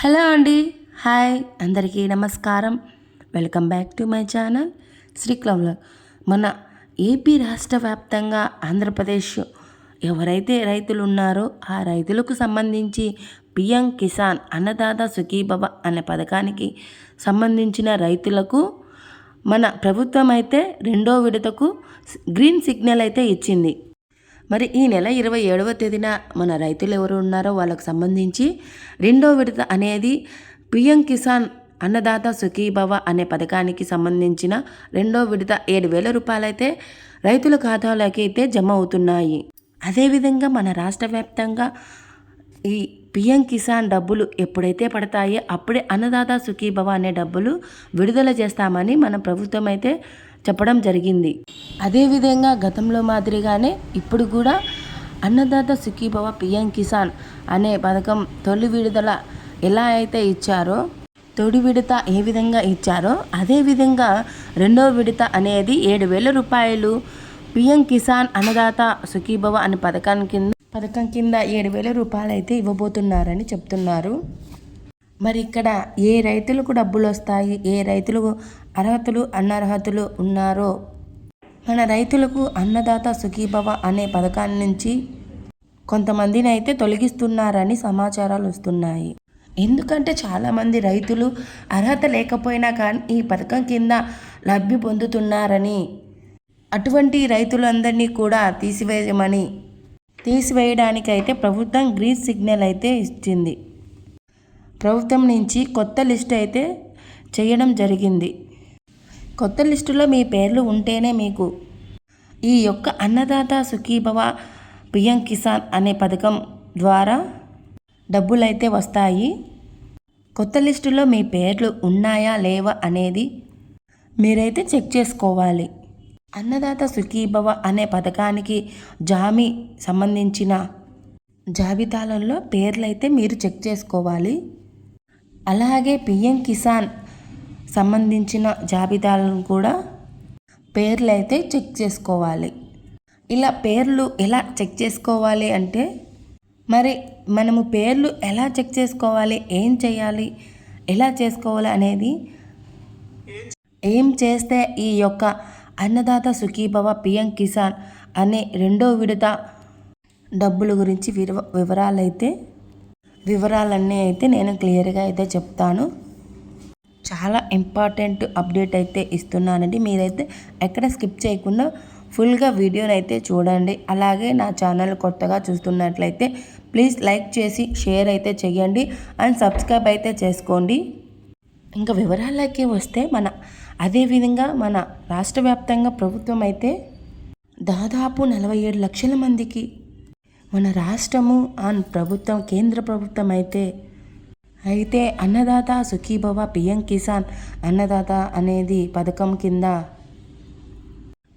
Hello అండి. Hi. అందరికీ నమస్కారం. Welcome back to my channel శ్రీక్లవ్ల మన ఏపీ రాష్ట్ర వ్యాప్తంగా ఆంధ్రప్రదేశ్ ఎవరైతే రైతులు ఉన్నారో ఆ రైతులకు సంబంధించి పిఎం కిసాన్ అన్నదాత సుఖీభవ అనే పథకానికి సంబంధించిన రైతులకు మన ప్రభుత్వం అయితే రెండో విడతకు గ్రీన్ సిగ్నల్ అయితే ఇచ్చింది. మరి ఈ నెల ఇరవై ఏడవ తేదీన మన రైతులు ఎవరు ఉన్నారో వాళ్ళకు సంబంధించి రెండో విడత అనేది పిఎం కిసాన్ అన్నదాత సుఖీభవ అనే పథకానికి సంబంధించిన రెండో విడత ఏడు వేల రూపాయలైతే రైతుల ఖాతాలోకి అయితే జమ అవుతున్నాయి. అదేవిధంగా మన రాష్ట్ర వ్యాప్తంగా ఈ పిఎం కిసాన్ డబ్బులు ఎప్పుడైతే పడతాయో అప్పుడే అన్నదాత సుఖీభవ అనే డబ్బులు విడుదల చేస్తామని మన ప్రభుత్వం అయితే చెప్పడం జరిగింది. అదేవిధంగా గతంలో మాదిరిగానే ఇప్పుడు కూడా అన్నదాత సుఖీభవ పిఎం కిసాన్ అనే పథకం తొలి విడుదల ఎలా అయితే ఇచ్చారో తొలి విడత ఏ విధంగా ఇచ్చారో అదే విధంగా రెండో విడత అనేది ఏడు వేల రూపాయలు పిఎం కిసాన్ అన్నదాత సుఖీభవ అనే పథకాన్ని కింద పథకం కింద ఏడు వేల రూపాయలు అయితే ఇవ్వబోతున్నారని చెప్తున్నారు. మరి ఇక్కడ ఏ రైతులకు డబ్బులు వస్తాయి ఏ రైతులకు అర్హతలు అనర్హతలు ఉన్నారో? మన రైతులకు అన్నదాత సుఖీభవ అనే పథకాన్ని నుంచి కొంతమందిని అయితే తొలగిస్తున్నారని సమాచారాలు వస్తున్నాయి. ఎందుకంటే చాలామంది రైతులు అర్హత లేకపోయినా కానీ ఈ పథకం కింద లబ్ధి పొందుతున్నారని అటువంటి రైతులందరినీ కూడా తీసివేయమని తీసివేయడానికైతే ప్రభుత్వం గ్రీన్ సిగ్నల్ అయితే ఇచ్చింది. ప్రభుత్వం నుంచి కొత్త లిస్ట్ అయితే చేయడం జరిగింది. కొత్త లిస్టులో మీ పేర్లు ఉంటేనే మీకు ఈ యొక్క అన్నదాత సుఖీభవ పిఎం కిసాన్ అనే పథకం ద్వారా డబ్బులైతే వస్తాయి. కొత్త లిస్టులో మీ పేర్లు ఉన్నాయా లేవా అనేది మీరైతే చెక్ చేసుకోవాలి. అన్నదాత సుఖీభవ అనే పథకానికి జామీ సంబంధించిన జాబితాలలో పేర్లు అయితే మీరు చెక్ చేసుకోవాలి. అలాగే పిఎం కిసాన్ సంబంధించిన జాబితాలను కూడా పేర్లు అయితే చెక్ చేసుకోవాలి. ఇలా పేర్లు ఎలా చెక్ చేసుకోవాలి అంటే మరి మనము పేర్లు ఎలా చెక్ చేసుకోవాలి ఏం చేయాలి ఎలా చేసుకోవాలి అనేది ఏం చేస్తే ఈ యొక్క అన్నదాత సుఖీభవ పిఎం కిసాన్ అనే రెండో విడత డబ్బుల గురించి వివ వివరాలైతే వివరాలన్నీ అయితే నేను క్లియర్గా అయితే చెప్తాను. చాలా ఇంపార్టెంట్ అప్డేట్ అయితే ఇస్తున్నానండి. మీరైతే ఎక్కడ స్కిప్ చేయకుండా ఫుల్గా వీడియోని అయితే చూడండి. అలాగే నా ఛానల్ కొత్తగా చూస్తున్నట్లయితే ప్లీజ్ లైక్ చేసి షేర్ అయితే చేయండి అండ్ సబ్స్క్రైబ్ అయితే చేసుకోండి. ఇంకా వివరాలకి వస్తే మన అదేవిధంగా మన రాష్ట్ర వ్యాప్తంగా ప్రభుత్వం అయితే దాదాపు నలభై ఏడు లక్షల మందికి మన రాష్ట్రము అండ్ ప్రభుత్వం కేంద్ర ప్రభుత్వం అయితే అయితే అన్నదాత సుఖీభవ పిఎం కిసాన్ అన్నదాత అనేది పథకం కింద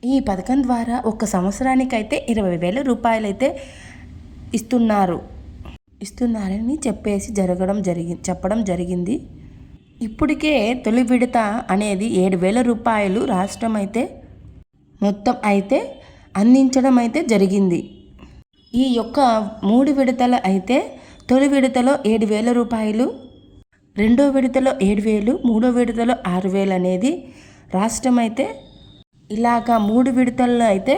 ఈ పథకం ద్వారా ఒక సంవత్సరానికైతే ఇరవై వేల రూపాయలైతే ఇస్తున్నారు. ఇస్తున్నారని చెప్పేసి జరగడం జరిగి చెప్పడం జరిగింది. ఇప్పటికే తొలి విడత అనేది ఏడు వేల రూపాయలు రాష్ట్రం అయితే మొత్తం అయితే అందించడం అయితే జరిగింది. ఈ యొక్క మూడు విడతల అయితే తొలి విడతలో ఏడు వేల రూపాయలు రెండో విడతలో ఏడు వేలు మూడో విడతలో ఆరు వేలు అనేది రాష్ట్రం అయితే ఇలాగా మూడు విడతల్లో అయితే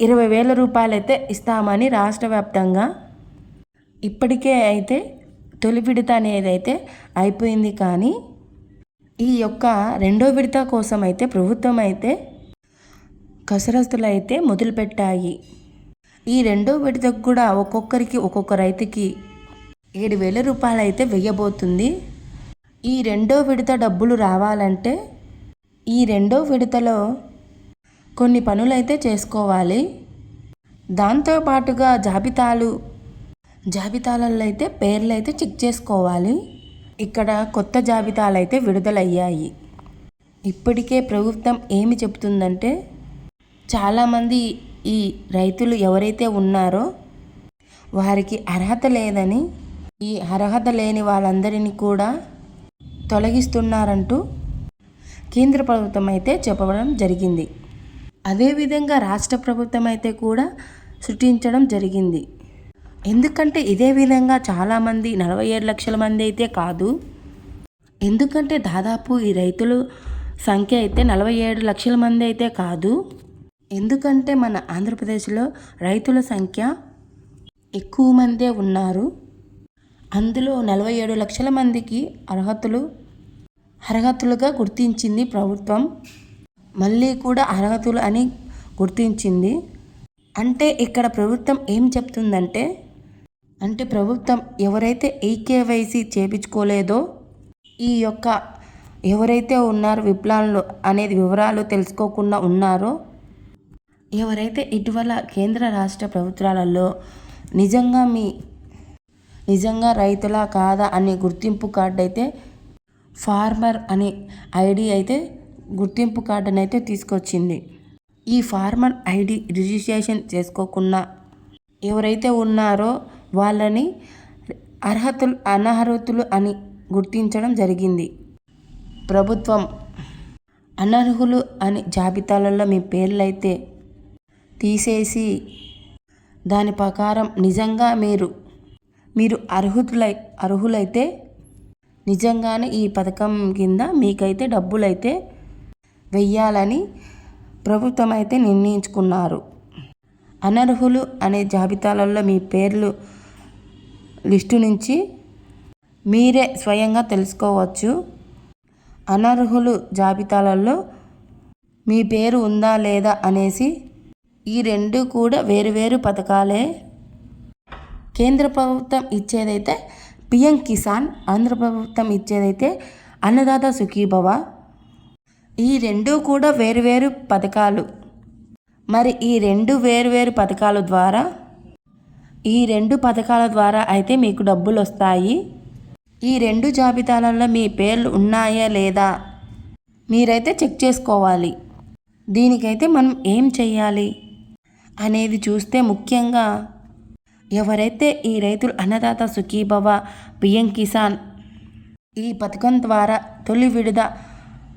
ఇరవై వేల రూపాయలు అయితే ఇస్తామని రాష్ట్ర వ్యాప్తంగా ఇప్పటికే అయితే తొలి విడత అనేది అయితే అయిపోయింది. కానీ ఈ యొక్క రెండో విడత కోసం అయితే ప్రభుత్వం అయితే కసరత్తులు అయితే మొదలుపెట్టాయి. ఈ రెండో విడతకు కూడా ఒక్కొక్కరికి ఒక్కొక్క రైతుకి ఏడు వేల రూపాయలు అయితే వెయ్యబోతుంది. ఈ రెండో విడత డబ్బులు రావాలంటే ఈ రెండో విడతలో కొన్ని పనులైతే చేసుకోవాలి. దాంతో పాటుగా జాబితాలు జాబితాలలో అయితే పేర్లు అయితే చెక్ చేసుకోవాలి. ఇక్కడ కొత్త జాబితాలు అయితే విడుదలయ్యాయి. ఇప్పటికే ప్రభుత్వం ఏమి చెబుతుందంటే చాలామంది ఈ రైతులు ఎవరైతే ఉన్నారో వారికి అర్హత లేదని ఈ అర్హత లేని వాళ్ళందరినీ కూడా తొలగిస్తున్నారంటూ కేంద్ర ప్రభుత్వం అయితే చెప్పడం జరిగింది. అదేవిధంగా రాష్ట్ర ప్రభుత్వం అయితే కూడా సృష్టించడం జరిగింది. ఎందుకంటే ఇదే విధంగా చాలామంది నలభై ఏడు లక్షల మంది అయితే కాదు. ఎందుకంటే దాదాపు ఈ రైతులు సంఖ్య అయితే నలభై ఏడు లక్షల మంది అయితే కాదు. ఎందుకంటే మన ఆంధ్రప్రదేశ్లో రైతుల సంఖ్య ఎక్కువ మందే ఉన్నారు. అందులో నలభై ఏడు లక్షల మందికి అర్హతలు అర్హతలుగా గుర్తించింది ప్రభుత్వం. మళ్ళీ కూడా అర్హతలు అని గుర్తించింది. అంటే ఇక్కడ ప్రభుత్వం ఏం చెప్తుందంటే అంటే ప్రభుత్వం ఎవరైతే ఈకేవైసీ చేపించుకోలేదో ఈ యొక్క ఎవరైతే ఉన్నారో విప్లవాలు అనేది వివరాలు తెలుసుకోకుండా ఉన్నారో ఎవరైతే ఇటీవల కేంద్ర రాష్ట్ర ప్రభుత్వాలలో నిజంగా మీ నిజంగా రైతులా కాదా అనే గుర్తింపు కార్డు అయితే ఫార్మర్ అనే ఐడి అయితే గుర్తింపు కార్డుని అయితే తీసుకొచ్చింది. ఈ ఫార్మర్ ఐడి రిజిస్ట్రేషన్ చేసుకోకుండా ఎవరైతే ఉన్నారో వాళ్ళని అర్హతలు అనర్హతులు అని గుర్తించడం జరిగింది. ప్రభుత్వం అనర్హులు అని జాబితాలలో మీ పేర్లైతే తీసేసి దాని ప్రకారం నిజంగా మీరు మీరు అర్హులై అర్హులైతే నిజంగానే ఈ పథకం కింద మీకైతే డబ్బులైతే వెయ్యాలని ప్రభుత్వం అయితే నిర్ణయించుకున్నారు. అనర్హులు అనే జాబితాలలో మీ పేర్లు లిస్టు నుంచి మీరే స్వయంగా తెలుసుకోవచ్చు. అనర్హులు జాబితాలలో మీ పేరు ఉందా లేదా అనేసి ఈ రెండు కూడా వేరువేరు పథకాలే. కేంద్ర ప్రభుత్వం ఇచ్చేదైతే పిఎం కిసాన్ ఆంధ్ర ప్రభుత్వం ఇచ్చేదైతే అన్నదాత సుఖీభవ. ఈ రెండు కూడా వేరువేరు పథకాలు. మరి ఈ రెండు వేరువేరు పథకాల ద్వారా ఈ రెండు పథకాల ద్వారా అయితే మీకు డబ్బులు వస్తాయి. ఈ రెండు జాబితాలలో మీ పేర్లు ఉన్నాయా లేదా మీరైతే చెక్ చేసుకోవాలి. దీనికైతే మనం ఏం చెయ్యాలి? అనేది చూస్తే ముఖ్యంగా ఎవరైతే ఈ రైతులు అన్నదాత సుఖీభవ పిఎం కిసాన్ ఈ పథకం ద్వారా తొలి విడుద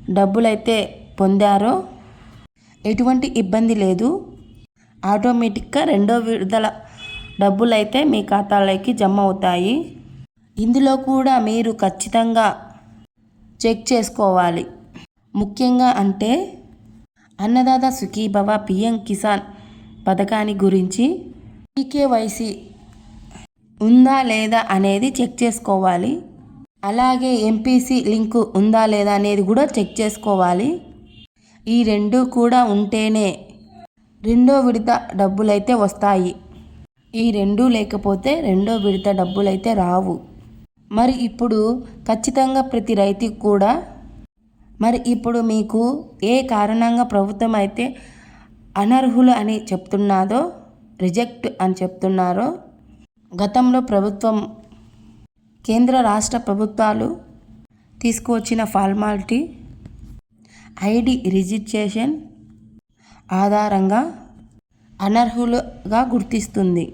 డబ్బులైతే పొందారో ఎటువంటి ఇబ్బంది లేదు. ఆటోమేటిక్గా రెండో విడుదల డబ్బులైతే మీ ఖాతాలోకి జమ అవుతాయి. ఇందులో కూడా మీరు ఖచ్చితంగా చెక్ చేసుకోవాలి. ముఖ్యంగా అంటే అన్నదాత సుఖీభవ పిఎం కిసాన్ పథకాన్ని గురించి పీకేవైసీ ఉందా లేదా అనేది చెక్ చేసుకోవాలి. అలాగే ఎంపీసీ లింకు ఉందా లేదా అనేది కూడా చెక్ చేసుకోవాలి. ఈ రెండు కూడా ఉంటేనే రెండో విడత డబ్బులైతే వస్తాయి. ఈ రెండు లేకపోతే రెండో విడత డబ్బులైతే రావు. మరి ఇప్పుడు ఖచ్చితంగా ప్రతి రైతుకు కూడా మరి ఇప్పుడు మీకు ఏ కారణంగా ప్రభుత్వం అయితే అనర్హులు అని చెప్తున్నాదో రిజెక్ట్ అని చెప్తున్నారో గతంలో ప్రభుత్వం కేంద్ర రాష్ట్ర ప్రభుత్వాలు తీసుకువచ్చిన ఫార్మాలిటీ ఐడి రిజిస్ట్రేషన్ ఆధారంగా అనర్హులుగా గుర్తిస్తుంది.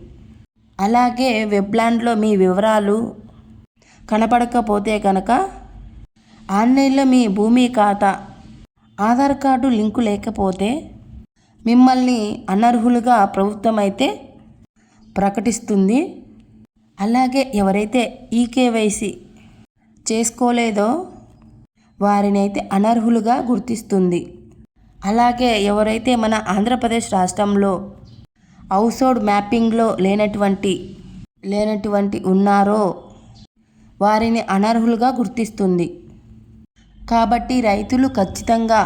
అలాగే వెబ్లాండ్లో మీ వివరాలు కనపడకపోతే కనుక ఆన్లైన్లో మీ భూమి ఖాతా ఆధార్ కార్డు లింకు లేకపోతే మిమ్మల్ని అనర్హులుగా ప్రభుత్వం అయితే ప్రకటిస్తుంది. అలాగే ఎవరైతే ఈకేవైసీ చేసుకోలేదో వారిని అయితే అనర్హులుగా గుర్తిస్తుంది. అలాగే ఎవరైతే మన ఆంధ్రప్రదేశ్ రాష్ట్రంలో హౌసోడ్ మ్యాపింగ్లో లేనటువంటి లేనటువంటి ఉన్నారో వారిని అనర్హులుగా గుర్తిస్తుంది. కాబట్టి రైతులు ఖచ్చితంగా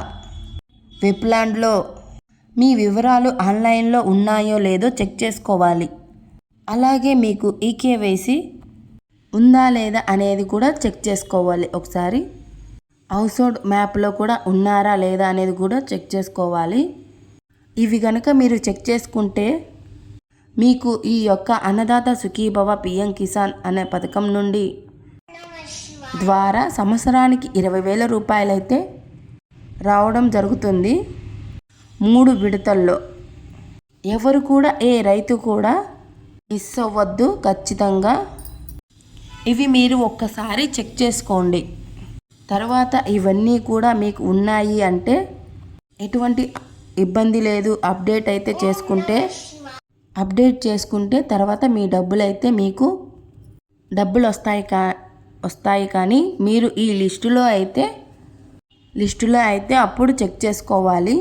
వెబ్లాండ్లో మీ వివరాలు ఆన్లైన్లో ఉన్నాయో లేదో చెక్ చేసుకోవాలి. అలాగే మీకు ఈకేవైసీ ఉందా లేదా అనేది కూడా చెక్ చేసుకోవాలి. ఒకసారి హౌస్హోల్డ్ మ్యాప్లో కూడా ఉన్నారా లేదా అనేది కూడా చెక్ చేసుకోవాలి. ఇవి కనుక మీరు చెక్ చేసుకుంటే మీకు ఈ యొక్క అన్నదాత సుఖీభవ పిఎం కిసాన్ అనే పథకం నుండి ద్వారా సంవత్సరానికి ఇరవై వేల రూపాయలైతే రావడం జరుగుతుంది. మూడు విడతల్లో. ఎవరు కూడా ఏ రైతు కూడా మిస్ అవ్వద్దు ఖచ్చితంగా. ఇవి మీరు ఒక్కసారి చెక్ చేసుకోండి. తర్వాత ఇవన్నీ కూడా మీకు ఉన్నాయి అంటే ఎటువంటి ఇబ్బంది లేదు. అప్డేట్ అయితే చేసుకుంటే అప్డేట్ చేసుకుంటే తర్వాత మీ డబ్బులు అయితే మీకు డబ్బులు వస్తాయి కా వస్తాయి కానీ మీరు ఈ లిస్టులో అయితే లిస్టులో అయితే అప్పుడు చెక్ చేసుకోవాలి.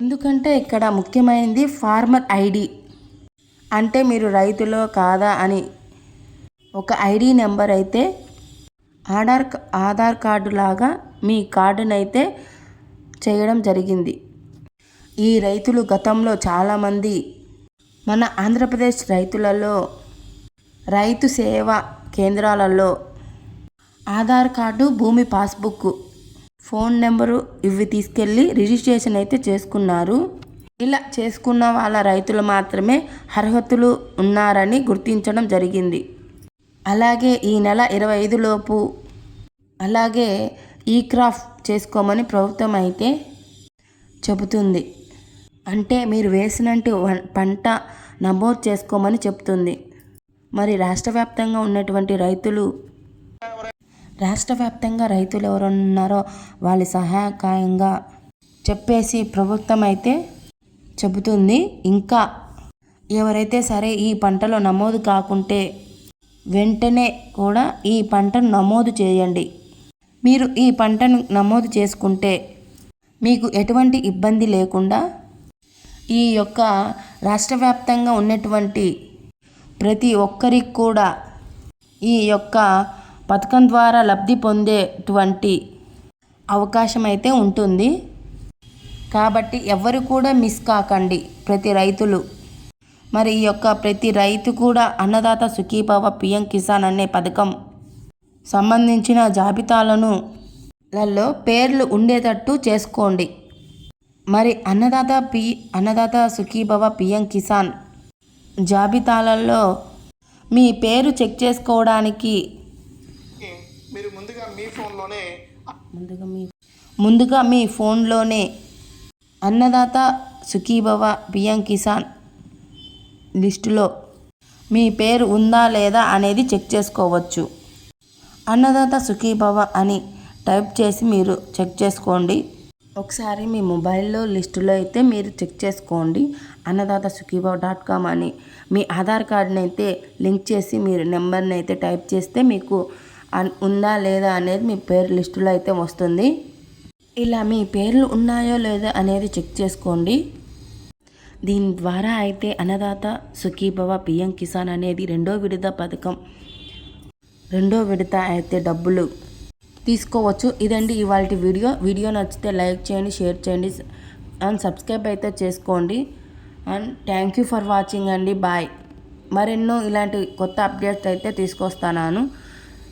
ఎందుకంటే ఇక్కడ ముఖ్యమైనది ఫార్మర్ ఐడి. అంటే మీరు రైతులో కాదా అని. ఒక ఐడి నెంబర్ అయితే ఆధార్ ఆధార్ కార్డు లాగా మీ కార్డునైతే చేయడం జరిగింది. ఈ రైతులు గతంలో చాలామంది మన ఆంధ్రప్రదేశ్ రైతులలో రైతు సేవా కేంద్రాలలో ఆధార్ కార్డు భూమి పాస్బుక్ ఫోన్ నెంబరు ఇవి తీసుకెళ్ళి రిజిస్ట్రేషన్ అయితే చేసుకున్నారు. ఇలా చేసుకున్న వాళ్ళ రైతులు మాత్రమే అర్హతలు ఉన్నారని గుర్తించడం జరిగింది. అలాగే ఈ నెల ఇరవై ఐదులోపు అలాగే ఈ క్రాఫ్ట్ చేసుకోమని ప్రభుత్వం అయితే చెబుతుంది. అంటే మీరు వేసినట్టు పంట నమోదు చేసుకోమని చెప్తుంది మరి రాష్ట్ర వ్యాప్తంగా ఉన్నటువంటి రైతులు రాష్ట్ర వ్యాప్తంగా రైతులు ఎవరున్నారో వాళ్ళ సహాయకాయంగా చెప్పేసి ప్రభుత్వం అయితే చెబుతుంది. ఇంకా ఎవరైతే సరే ఈ పంటలో నమోదు కాకుంటే వెంటనే కూడా ఈ పంటను నమోదు చేయండి. మీరు ఈ పంటను నమోదు చేసుకుంటే మీకు ఎటువంటి ఇబ్బంది లేకుండా ఈ యొక్క రాష్ట్ర వ్యాప్తంగా ఉన్నటువంటి ప్రతి ఒక్కరికి కూడా ఈ యొక్క పథకం ద్వారా లబ్ధి పొందేటువంటి అవకాశం అయితే ఉంటుంది. కాబట్టి ఎవరు కూడా మిస్ కాకండి ప్రతి రైతులు. మరి ఈ యొక్క ప్రతి రైతు కూడా అన్నదాత సుఖీభవ పిఎం కిసాన్ అనే పథకం సంబంధించిన జాబితాలను లలో పేర్లు ఉండేటట్టు చేసుకోండి. మరి అన్నదాత పి అన్నదాత సుఖీభవ పిఎం కిసాన్ జాబితాలలో మీ పేరు చెక్ చేసుకోవడానికి మీరు ముందుగా మీ ఫోన్లోనే ముందుగా మీ ముందుగా మీ ఫోన్లోనే అన్నదాత సుఖీభవ పిఎం కిసాన్ లిస్టులో మీ పేరు ఉందా లేదా అనేది చెక్ చేసుకోవచ్చు. అన్నదాత సుఖీభవ అని టైప్ చేసి మీరు చెక్ చేసుకోండి. ఒకసారి మీ మొబైల్లో లిస్టులో అయితే మీరు చెక్ చేసుకోండి. అన్నదాత సుఖీభవ డాట్ కామ్ అని మీ ఆధార్ కార్డుని అయితే లింక్ చేసి మీరు నెంబర్ని అయితే టైప్ చేస్తే మీకు ఉందా లేదా అనేది మీ పేరు లిస్టులో అయితే వస్తుంది. ఇలా మీ పేర్లు ఉన్నాయో లేదో అనేది చెక్ చేసుకోండి. దీని ద్వారా అయితే అన్నదాత సుఖీభవ పిఎం కిసాన్ అనేది రెండో విడత పథకం రెండో విడత అయితే డబ్బులు తీసుకోవచ్చు. ఇదండి ఇవాళ వీడియో. వీడియో నచ్చితే లైక్ చేయండి షేర్ చేయండి అండ్ సబ్స్క్రైబ్ అయితే చేసుకోండి. And thank you for watching అండి. బాయ్. మరెన్నో ఇలాంటి కొత్త అప్డేట్స్ అయితే తీసుకొస్తాను.